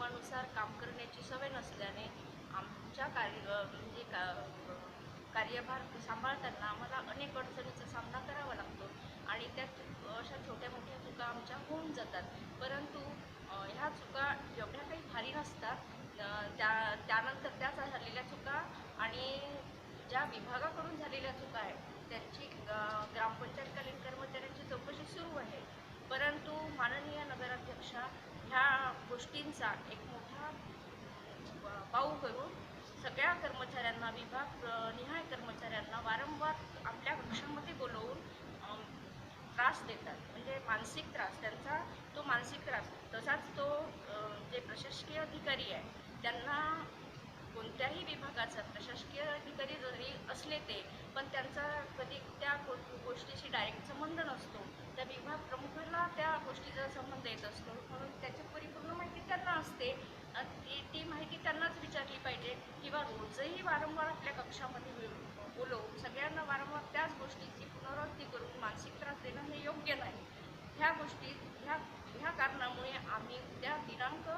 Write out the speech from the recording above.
नियमानुसार काम करण्याची सवय नसल्याने आमच्या कार्य म्हणजे का कार्यभार सांभाळताना आम्हाला अनेक अडचणीचा सामना करावा लागतो. आणि त्या अशा छोट्या मोठ्या चुका आमच्या होऊन जातात. परंतु ह्या चुका एवढ्या काही भारी नसतात त्या त्यानंतर त्या झालेल्या चुका आणि ज्या विभागाकडून झालेल्या चुका आहेत त्यांची ग्रामपंचायतकालीन कर्मचाऱ्यांची चौकशी सुरू आहे. परंतु माननीय नगराध्यक्षा ह्या गोष्टींचा एक मोठा पाऊ करून सगळ्या कर्मचाऱ्यांना विभाग निहाय कर्मचाऱ्यांना वारंवार आपल्या कक्षामध्ये बोलवून त्रास देतात. म्हणजे मानसिक त्रास. त्यांचा तो मानसिक त्रास. तसाच तो जे प्रशासकीय अधिकारी आहे त्यांना कोणत्याही विभागाचा प्रशासकीय अधिकारी जरी असले ते पण त्यांचा कधी त्या गो गोष्टीशी डायरेक्ट संबंध नसतो. त्या विभाग प्रमुखाला त्या गोष्टीचा संबंध येत असतो. रोजही वारंवार आपल्या कक्षामध्ये बोल- बोलवून सगळ्यांना वारंवार त्याच गोष्टीची पुनरावृत्ती करून मानसिक त्रास देणं हे योग्य नाही. ह्या गोष्टी ह्या ह्या कारणामुळे आम्ही उद्या दिनांक